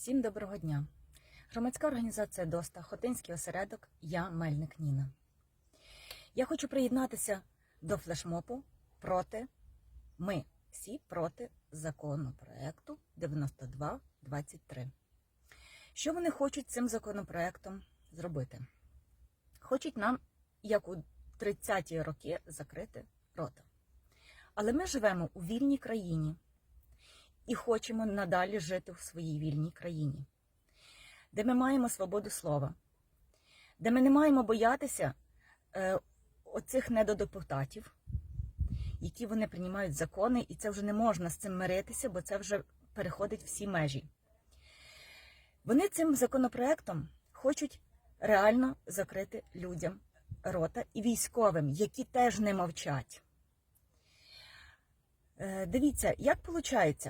Всім доброго дня. Громадська організація ДОСТА, Хотинський осередок, я Мельник Ніна. Я хочу приєднатися до флешмобу проти ми всі проти законопроекту 9223. Що вони хочуть цим законопроектом зробити? Хочуть нам, як у 30-ті роки, закрити рота. Але ми живемо у вільній країні і хочемо надалі жити в своїй вільній країні, де ми маємо свободу слова, де ми не маємо боятися е, оцих недодепутатів, які вони приймають закони, і це вже не можна з цим миритися, бо це вже переходить всі межі. Вони цим законопроектом хочуть реально закрити людям рота і військовим, які теж не мовчать. Е, Дивіться, як виходить?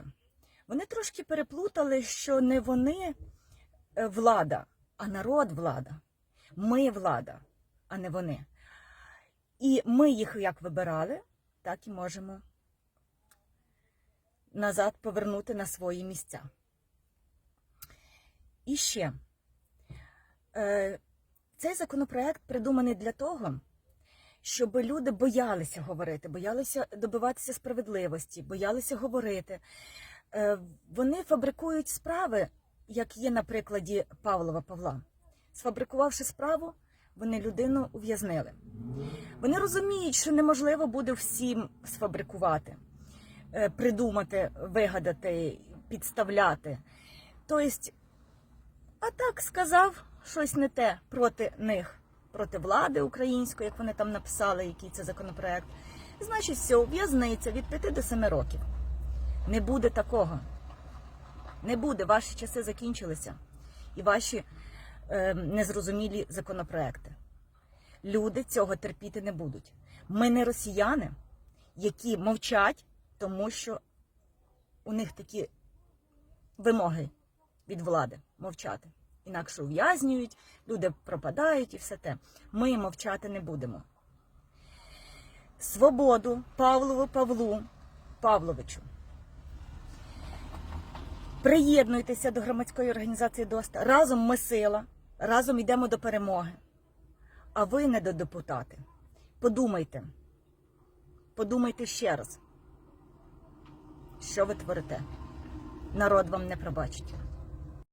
Вони трошки переплутали, що не вони е, влада, а народ влада. Ми влада, а не вони. І ми їх як вибирали, так і можемо назад повернути на свої місця. І ще е, цей законопроект придуманий для того, щоб люди боялися говорити, боялися добиватися справедливості, боялися говорити. Е, Вони фабрикують справи, як є на прикладі Павлова Павла. Сфабрикувавши справу, вони людину ув'язнили. Вони розуміють, що неможливо буде всім сфабрикувати, е, придумати, вигадати, підставляти. Тобто, а так сказав щось не те проти них, проти влади української, як вони там написали, який це законопроект. Значить, все, в'язниця від 5 до 7 років. Не буде такого. Не буде. Ваші часи закінчилися. І ваші е, незрозумілі законопроекти. Люди цього терпіти не будуть. Ми не росіяни, які мовчать, тому що у них такі вимоги від влади мовчати. Інакше ув'язнюють, люди пропадають і все те. Ми мовчати не будемо. Свободу Павлову Павлу Павловичу. Приєднуйтеся до громадської організації ДОСТ. Разом ми сила, разом йдемо до перемоги. А ви не до депутати. Подумайте. Подумайте ще раз, що ви творите. Народ вам не пробачить.